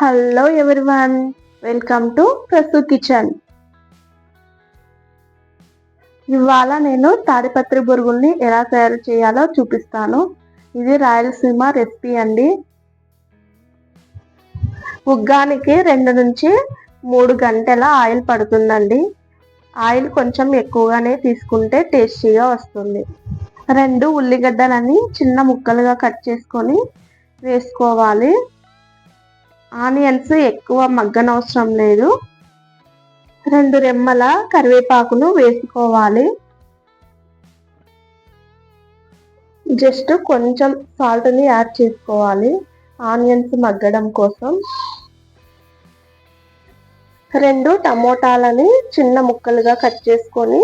Hello everyone welcome to ప్రస్తు kitchen ఇవాళ నేను తాడిపత్రి బొరుగుల్ని ఎలా తయారు చేయాలో చూపిస్తాను. ఇది రాయలసీమ రెసిపీ అండి. ఉగ్గానికి రెండు నుంచి మూడు గంటల ఆయిల్ పడుతుందండి. ఆయిల్ కొంచెం ఎక్కువగానే తీసుకుంటే టేస్టీగా వస్తుంది. రెండు ఉల్లిగడ్డలని చిన్న ముక్కలుగా కట్ చేసుకొని వేసుకోవాలి. ఆనియన్స్ ఎక్కువ మగ్గనవసరం లేదు. రెండు రెమ్మల కరివేపాకును వేసుకోవాలి. జస్ట్ కొంచెం సాల్ట్ని యాడ్ చేసుకోవాలి ఆనియన్స్ మగ్గడం కోసం. రెండు టమోటాలని చిన్న ముక్కలుగా కట్ చేసుకొని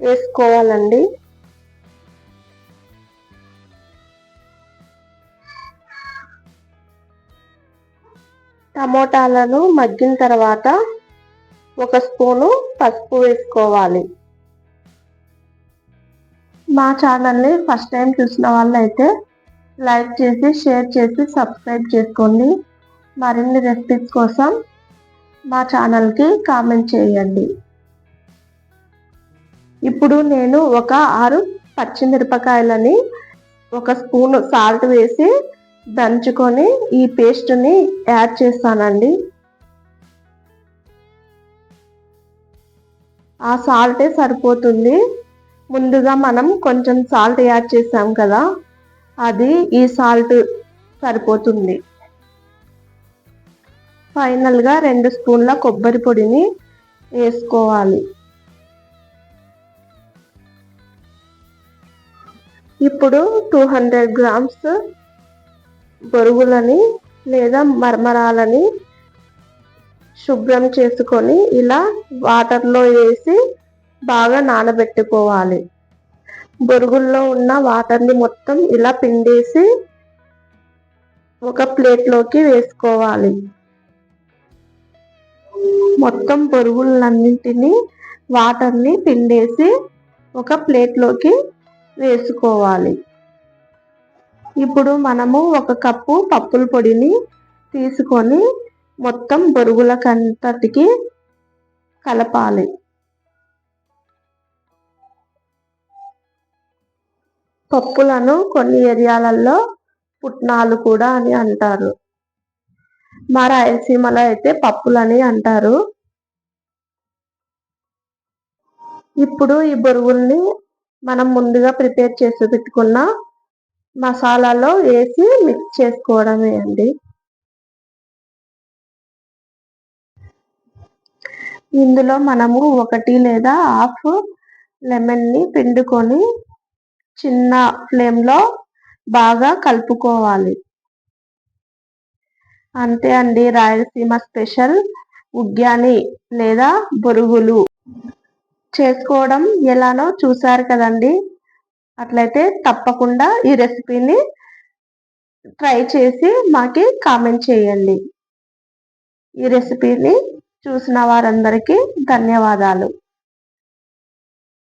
వేసుకోవాలండి. టమోటాలను మగ్గిన తర్వాత ఒక స్పూను పసుపు వేసుకోవాలి. మా ఛానల్ని ఫస్ట్ టైం చూసిన వాళ్ళైతే లైక్ చేసి షేర్ చేసి సబ్స్క్రైబ్ చేసుకోండి. మరిన్ని రెసిపీస్ కోసం మా ఛానల్కి కామెంట్ చేయండి. ఇప్పుడు నేను ఒక ఆరు పచ్చిమిరపకాయలని ఒక స్పూన్ సాల్ట్ వేసి దంచుకొని ఈ పేస్ట్ని యాడ్ చేస్తానండి. ఆ సాల్టే సరిపోతుంది. ముందుగా మనం కొంచెం సాల్ట్ యాడ్ చేసాం కదా అది ఈ సాల్ట్ సరిపోతుంది. ఫైనల్గా రెండు స్పూన్ల కొబ్బరి పొడిని వేసుకోవాలి. ఇప్పుడు టూ హండ్రెడ్ గ్రామ్స్ బొరుగులని లేదా మరమరాలని శుభ్రం చేసుకొని ఇలా వాటర్లో వేసి బాగా నానబెట్టుకోవాలి. బొరుగుల్లో ఉన్న వాటర్ని మొత్తం ఇలా పిండేసి ఒక ప్లేట్లోకి వేసుకోవాలి. మొత్తం బొరుగులన్నింటినీ వాటర్ని పిండేసి ఒక ప్లేట్లోకి వేసుకోవాలి. ఇప్పుడు మనము ఒక కప్పు పప్పుల పొడిని తీసుకొని మొత్తం బొరుగులకంతటికి కలపాలి. పప్పులను కొన్ని ఏరియాలలో పుట్నాలు కూడా అని అంటారు. మా రాయలసీమలో అయితే పప్పులని అంటారు. ఇప్పుడు ఈ బొరుగుల్ని మనం ముందుగా ప్రిపేర్ చేసి పెట్టుకున్న మసాలాలో వేసి మిక్స్ చేసుకోవడమే అండి. ఇందులో మనము ఒకటి లేదా హాఫ్ లెమన్ని పిండుకొని చిన్న ఫ్లేమ్లో బాగా కలుపుకోవాలి. అంతే అండి రాయలసీమ స్పెషల్ ఉగ్యాని లేదా బొరుగులు. చేసుకోవడం ఎలానో చూసారు కదండి. అట్లయితే తప్పకుండా ఈ రెసిపీని ట్రై చేసి మాకి కామెంట్ చేయండి. ఈ రెసిపీని చూసిన వారందరికీ ధన్యవాదాలు.